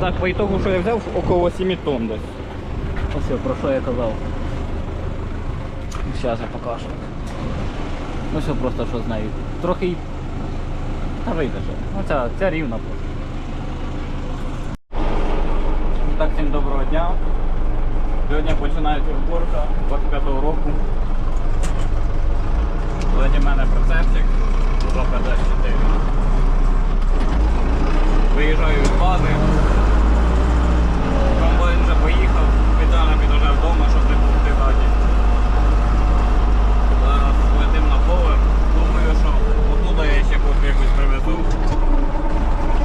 Так, по ітогу, що я взяв, около 7 тонн десь. Ось про що я казав. Зараз я покажу. Ну все просто що з нею. Трохи та вийде що. Ну ця, ця рівна просто. Так, всім доброго дня. Сьогодні починається зборка 25-го року. Ззаді мене процесик, за 54. Виїжджаю з бази. Комбайн вже поїхав, підожав вдома, щоб не бути раді. Зараз летим на поле. Думаю, що отуда я ще якось привезу.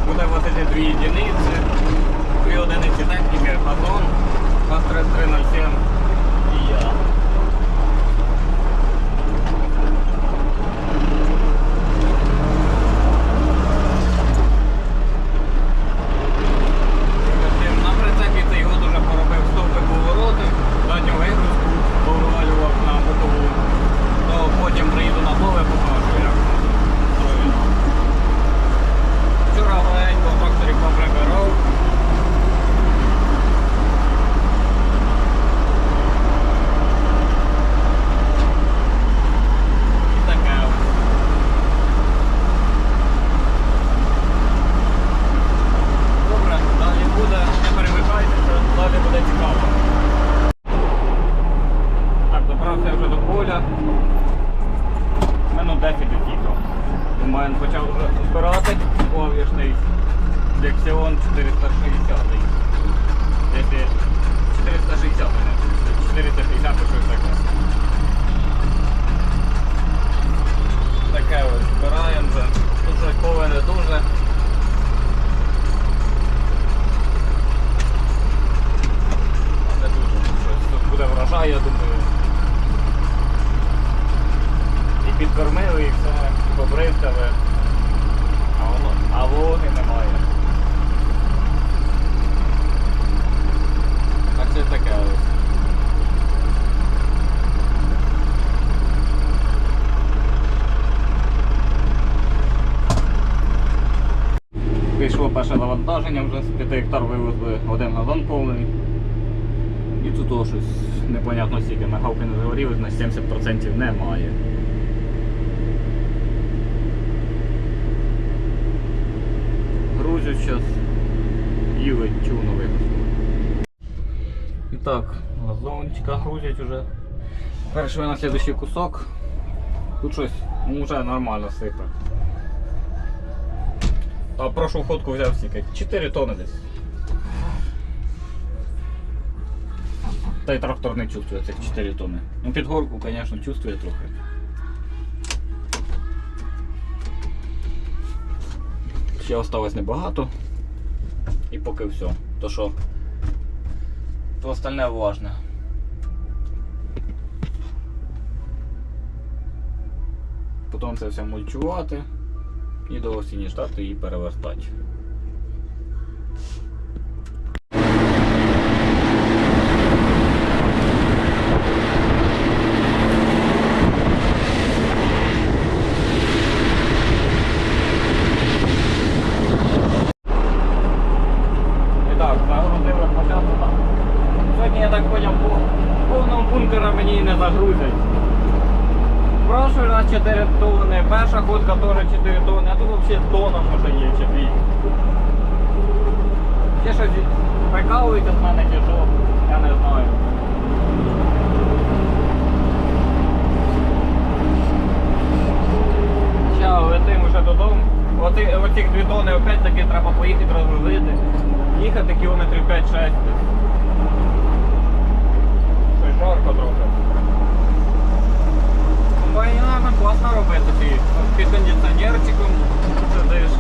Буде возити дві єдиниці, одиниці техніки, газон, ГАЗ-3307 і я. Потім На прицепі цей год уже поробив стовпи повороти, задню вигрузку, повивалював на бокову. То потім приїду на поле, покажу, як строїно. Вчора легенько в тракторі поприбирав. І таке ось. Добре, далі буде, не перемикайтеся, далі буде цікаво. Так, добрався вже до поля. Минут 10 від'їхав. Думаю, він почав вже збирати клавішний Lexion 460. Десь 460, не 460 щось таке. Таке ось збираємо вже. Тут щось поле не дуже. Не дуже щось тут буде врожай, я думаю. І підкормили, і все, побризкали. А воно, а вологи немає. Так це таке ось. Вийшло перше навантаження, вже з 5 гектар вивезли один газон повний. І тут того щось непонятно скільки мигалки не загорілись, на 70% немає. Грузять зараз і лечу на. І так, газончика грузять уже. Перший на слідуючий кусок. Тут щось ну, вже нормально сипе. А прошлу ходку взяв стільки. 4 тони десь. Та й трактор не чувствує цих 4 тони. Ну під горку, звісно, чувствує трохи. Ще осталось небагато. І поки все. То що, то остальне важне. Потім це все мульчувати і до осінні ждати і перевертати. І так, загрузили початку так. Сьогодні я так поняв, по повного бункера мені і не загрузять. Прошлый 4 тонни, перша ходка теж 4 тонни, а тут взагалі тонна може є чи дві. Ще щось прикалують від мене чи що, я не знаю. Ща летим уже додому. Оці, оцих 2 тонни опять таки треба поїхати розгрузити. Їхати кілометрів 5-6. Щось жарко трохи. Класно робити Ти під кондиціонерчиком сидиш.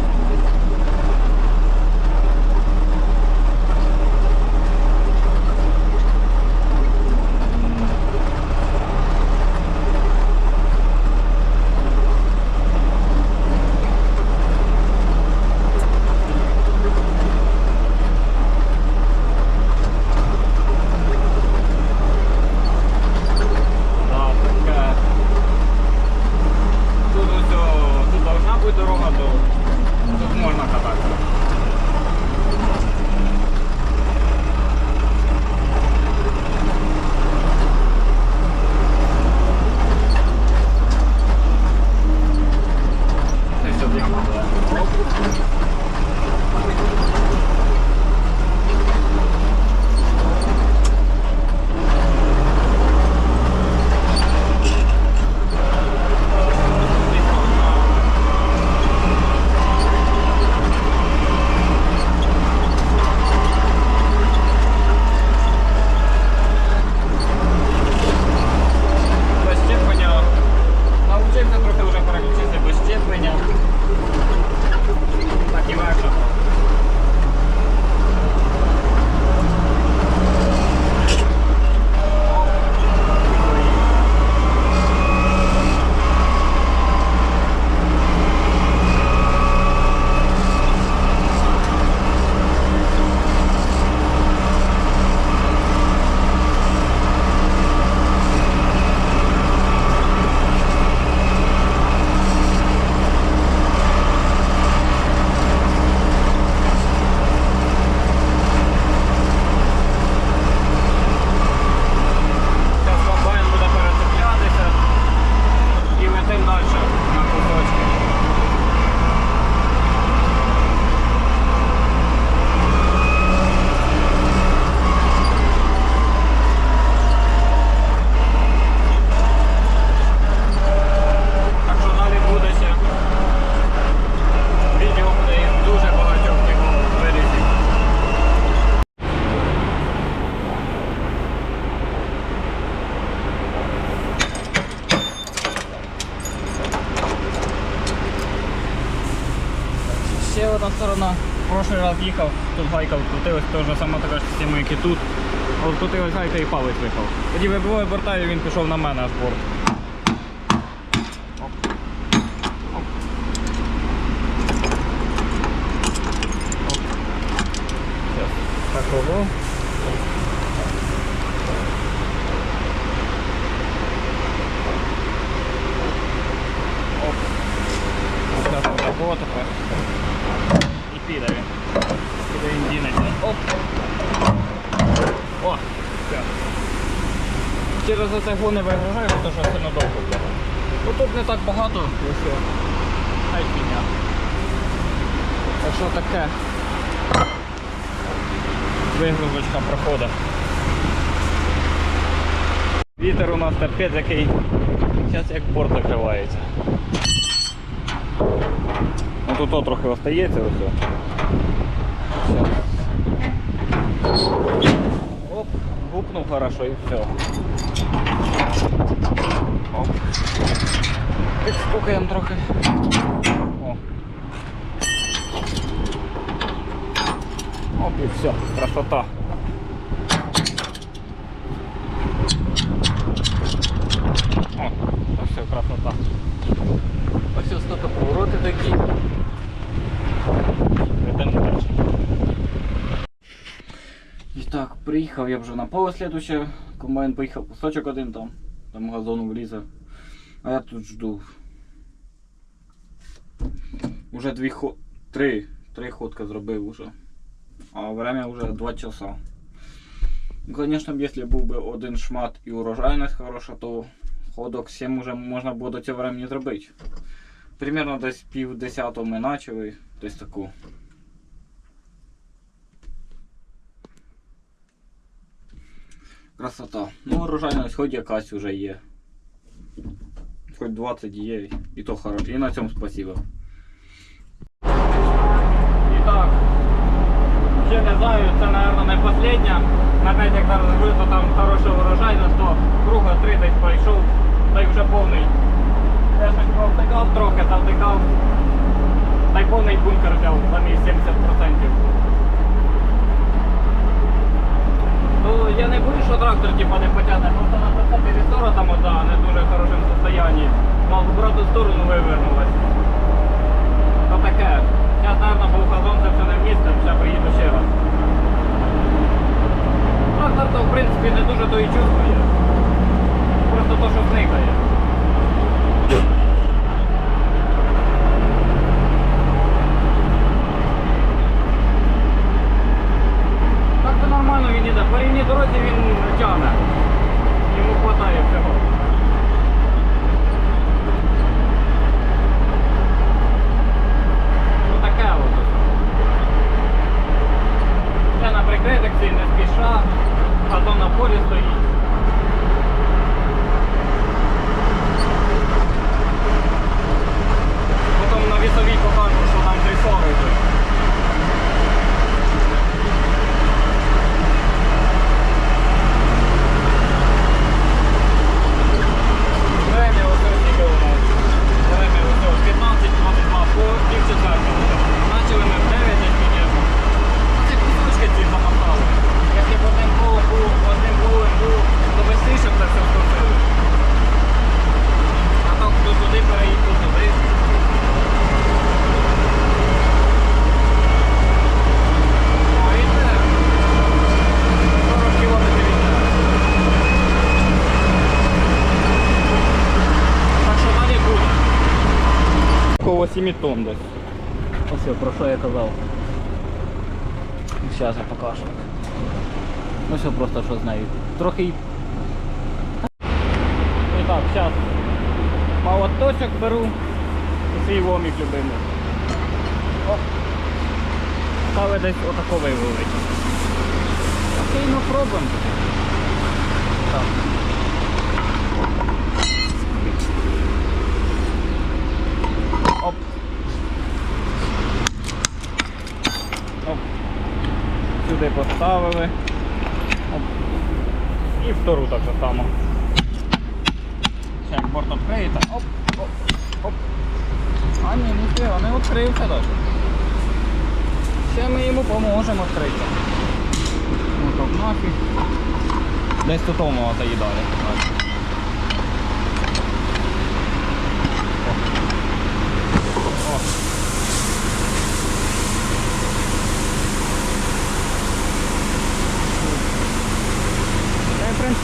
Сторона. В прошлий раз їхав, тут гайка вкрутилась, теж сама така ж система, як і тут. От вкрутилась гайка і палець випав. Тоді вибиваю борта і він пішов на мене аж борт. Оп. Оп. Оп. Щас такого. Оп. Зараз такого тепер. Піде він. Піде він дінеться. Оп. О, все. Через оце не вигружаю, бо то що сильно довго буде. Ну тут не так багато, все. Хай фігня. Так що таке. Вигрузочка проходить. Вітер у нас терпець який. Зараз як борт закривається. Ну тут то трохи остається ось. Щас. Оп, гупнув хорошо і все. Оп. Підстукаємо трохи. О. Оп і все, красота. Приїхав я вже на поле слідуще. Комбайн поїхав кусочок один там, там газону влізе. А я тут жду. Уже дві хо... три. Три ходки зробив уже. А время вже 2 часа. Ну, Звісно, якщо був би один шмат і урожайність хороша, то ходок 7 уже можна було до цього времени зробити. Примерно десь пів десятого ми почали, десь таку. Красота. Ну, урожайність хоч якась вже є. Хоч 20 є, і то хорошо. І на цьому спасибо. І так. Ще не знаю, це, мабуть, не последня. На 5 гектар зробив, там хороша урожайність, то круга 30 пройшов, та й вже повний. Я щось провтикав трохи, завтикав. Та й повний бункер взяв, там і 70%. Ну, я не боюсь, що трактор типа, не потягне, просто на посадці вісора там ота не дуже хорошому состоянні. Мав в обратну сторону вивернулась. То таке. Зараз, мабуть, був газон, це все не вмісте, ще приїду ще раз. Трактор то в принципі не дуже то і чувствує. Просто то, що зникає. Так то нормально він іде. По рівній дорозі він тягне. Йому вистачає всього. Ну таке от. Це на прикритикці, не спіша, газон на полі стоїть. Потім на вісовій покажу, що там дрісовий йдуть. Время ось скільки у нас. Время ось 15, 22 по пів четвертого. Начали ми в 9, звісно. Це кусочки ці замотали. Якщо б одним колом був, одним колом був, то швидше б це все скрутили. А так хто туди переїдь, то туди. О, іде. 40 кілометрів іде. Так що далі буде. Коло 7 тонн десь. Ось про що я казав. Зараз я покажу. Ну все просто що з нею. Трохи. й- І так, зараз молоточок беру і свій ломік любимий. Оп. Стави десь отако вивели. Окей, ну пробуємо. Так. Сюди поставили. І втору так само. Ще борт відкриється. Оп, оп, оп. А ні, ніфіга, не відкрився навіть. Ще ми йому поможемо відкрити. Ну нафіг. Десь тут умова та їдали. О.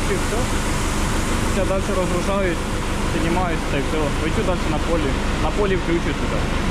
Принципі все. Все далі розгружають, піднімаються та все. Вийду далі на полі. На полі включу сюди.